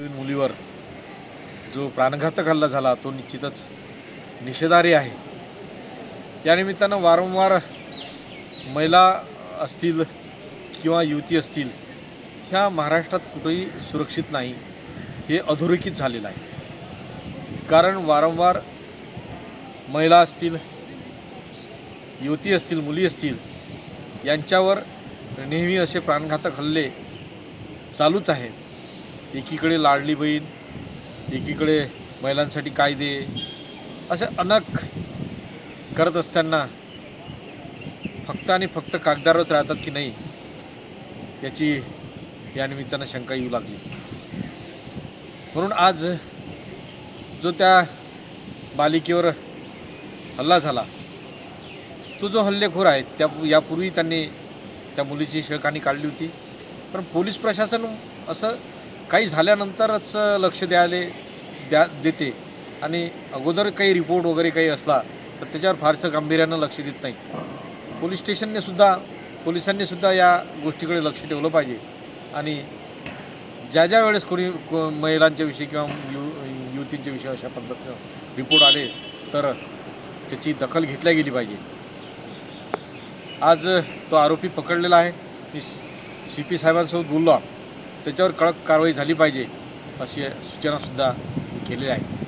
मुलीवर जो प्राणघातक हल्ला झाला तो निश्चितच निषेधारी आहे. या निमित्तानं वारंवार महिला असतील किंवा युवती असतील ह्या महाराष्ट्रात कुठेही सुरक्षित नाही हे अधोरेखित झालेलं आहे. कारण वारंवार महिला असतील युवती असतील मुली असतील यांच्यावर नेहमी असे प्राणघातक हल्ले चालूच आहेत. एकीकडे लाडली बहीण एकीकडे महिलांसाठी कायदे असे अनक करत असताना फक्त आणि फक्त कागदावरच राहतात की नाही याची या निमित्तानं शंका येऊ लागली. म्हणून आज जो त्या बालिकेवर हल्ला झाला तो जो हल्लेखोर आहे त्या यापूर्वी त्यांनी त्या मुलीची शेळकाणी काढली होती. पण पोलीस प्रशासन असं काही झाल्यानंतरच लक्ष द्यायला द्या देते. आणि अगोदर काही रिपोर्ट वगैरे काही असला तर त्याच्यावर फारसं गांभीर्यानं लक्ष देत नाही. पोलीस स्टेशनने सुद्धा पोलिसांनी सुद्धा या गोष्टीकडे लक्ष ठेवलं पाहिजे. आणि ज्या ज्या वेळेस कोणी को महिलांच्या विषयी किंवा यु युवतींच्या विषयी अशा पद्धतीनं रिपोर्ट आले तर त्याची दखल घेतल्या गेली पाहिजे. आज तो आरोपी पकडलेला आहे. मी सी पी साहेबांसोबत बोललो त्याच्यावर कडक कारवाई झाली पाहिजे अशी सूचनासुद्धा केलेली आहे.